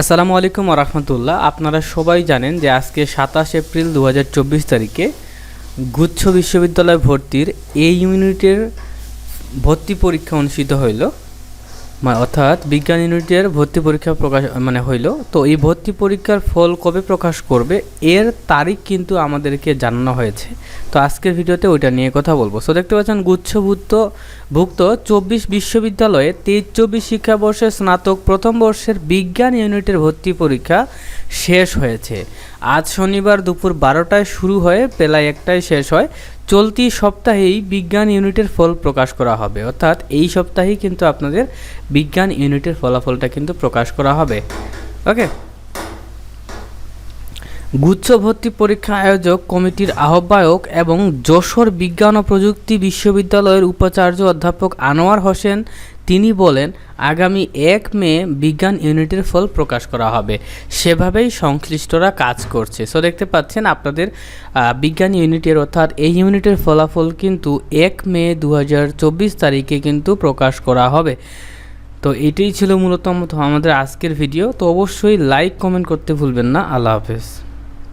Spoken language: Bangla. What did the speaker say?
আসসালামু আলাইকুম রহমতুল্লাহ। আপনারা সবাই জানেন যে আজকে সাতাশ এপ্রিল দু হাজার চব্বিশ তারিখে গুচ্ছ বিশ্ববিদ্যালয় ভর্তির এই ইউনিটের ভর্তি পরীক্ষা অনুষ্ঠিত হইল। মা- অর্থাৎ বিজ্ঞান ইউনিটের ভর্তি পরীক্ষা প্রকাশ মানে হইল, তো এই ভর্তি পরীক্ষার ফল কবে প্রকাশ করবে, এর তারিখ কিন্তু আমাদেরকে জানানো হয়েছে। তো আজকের ভিডিওতে ওইটা নিয়ে কথা বলব। সো দেখতে পাচ্ছেন, গুচ্ছভুক্ত, ভুক্ত চব্বিশ বিশ্ববিদ্যালয়ে তেইশ চব্বিশ শিক্ষাবর্ষের স্নাতক প্রথম বর্ষের বিজ্ঞান ইউনিটের ভর্তি পরীক্ষা শেষ হয়েছে। আজ শনিবার দুপুর বারোটায় শুরু হয়ে, বেলা একটায় শেষ হয়। চলতি সপ্তাহেই বিজ্ঞান ইউনিটের ফল প্রকাশ করা হবে। অর্থাৎ এই সপ্তাহেই কিন্তু আপনাদের বিজ্ঞান ইউনিটের ফলাফলটা কিন্তু প্রকাশ করা হবে। ওকে? গুচ্ছ ভর্তি পরীক্ষা আয়োজক কমিটির আহ্বায়ক এবং যশোর বিজ্ঞান ও প্রযুক্তি বিশ্ববিদ্যালয়ের উপাচার্য অধ্যাপক আনোয়ার হোসেন, তিনি বলেন, আগামী এক মে বিজ্ঞান ইউনিটের ফল প্রকাশ করা হবে। সেভাবেই সংশ্লিষ্টরা কাজ করছে। সো দেখতে পাচ্ছেন আপনাদের বিজ্ঞান ইউনিটের অর্থাৎ এই ইউনিটের ফলাফল কিন্তু এক মে দু হাজার চব্বিশ তারিখে কিন্তু প্রকাশ করা হবে। তো, এটাই ছিল মূলত আমাদের আজকের ভিডিও। তো, অবশ্যই লাইক কমেন্ট করতে ভুলবেন না। আল্লাহ হাফেজ।